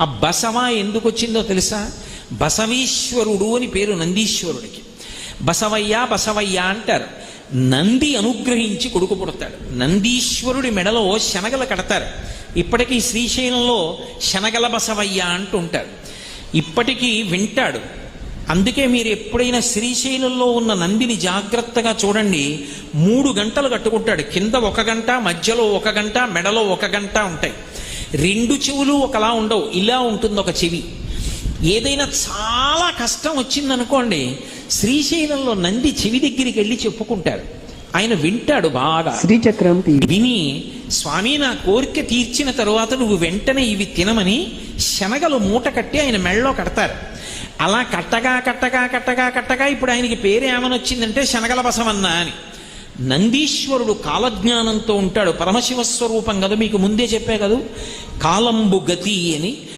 ఆ బసవ ఎందుకు వచ్చిందో తెలుసా? బసవీశ్వరుడు అని పేరు నందీశ్వరుడికి. బసవయ్య బసవయ్య అంటారు. నంది అనుగ్రహించి కొడుకు పుడతాడు. నందీశ్వరుడి మెడలో శనగలు కడతారు. ఇప్పటికీ శ్రీశైలంలో శనగల బసవయ్య ఉంటాడు ఇప్పటికీ వింటాడు. అందుకే మీరు ఎప్పుడైనా శ్రీశైలంలో ఉన్న నందిని జాగ్రత్తగా చూడండి. మూడు గంటలు కట్టుకుంటాడు. కింద ఒక గంట మధ్యలో ఒక గంట మెడలో ఒక గంట ఉంటాయి. రెండు చెవులు ఒకలా ఉండవు. ఇలా ఉంటుంది ఒక చెవి. ఏదైనా చాలా కష్టం వచ్చిందనుకోండి శ్రీశైలంలో నంది చెవి దగ్గరికి వెళ్ళి చెప్పుకుంటారు. ఆయన వింటాడు బాగా. శ్రీచక్రం విని స్వామి నా కోరిక తీర్చిన తరువాత నువ్వు వెంటనే ఇవి తినమని శనగలు మూట కట్టి ఆయన మెళ్ళలో కడతారు. అలా కట్టగా కట్టగా కట్టగా కట్టగా ఇప్పుడు ఆయనకి పేరు ఏమని వచ్చిందంటే శనగల బసవన్న అని. నందీశ్వరుడు కాలజ్ఞానంతో ఉంటాడు. పరమశివ స్వరూపం కదా మీకు ముందే చెప్పే కదూ? కాలంబు గతి అని